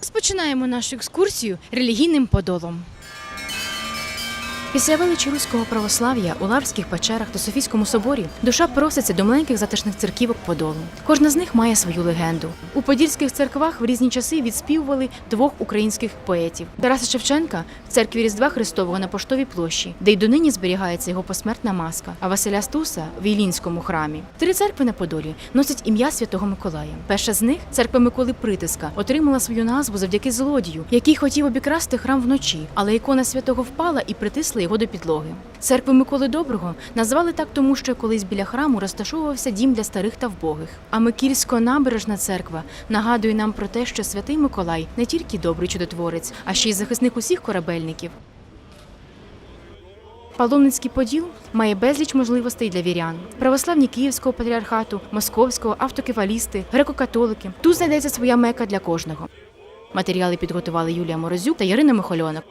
Розпочинаємо нашу екскурсію релігійним подолом. Після величі руського православ'я у Лаврських печерах та Софійському соборі душа проситься до маленьких затишних церківок Подолу. Кожна з них має свою легенду. У подільських церквах в різні часи відспівували двох українських поетів: Тараса Шевченка в церкві Різдва Христового на Поштовій площі, де й донині зберігається його посмертна маска, а Василя Стуса в Ілінському храмі. Три церкви на Подолі носять ім'я Святого Миколая. Перша з них церква Миколи Притиска отримала свою назву завдяки злодію, який хотів обікрасти храм вночі, але ікона святого впала і притисла його до підлоги. Церкву Миколи Доброго назвали так, тому що колись біля храму розташовувався дім для старих та вбогих. А Микільсько-набережна церква нагадує нам про те, що святий Миколай не тільки добрий чудотворець, а ще й захисник усіх корабельників. Паломницький поділ має безліч можливостей для вірян: православні Київського патріархату, московського, автокефалісти, греко-католики. Тут знайдеться своя мека для кожного. Матеріали підготували Юлія Морозюк та Ярина Михольонок.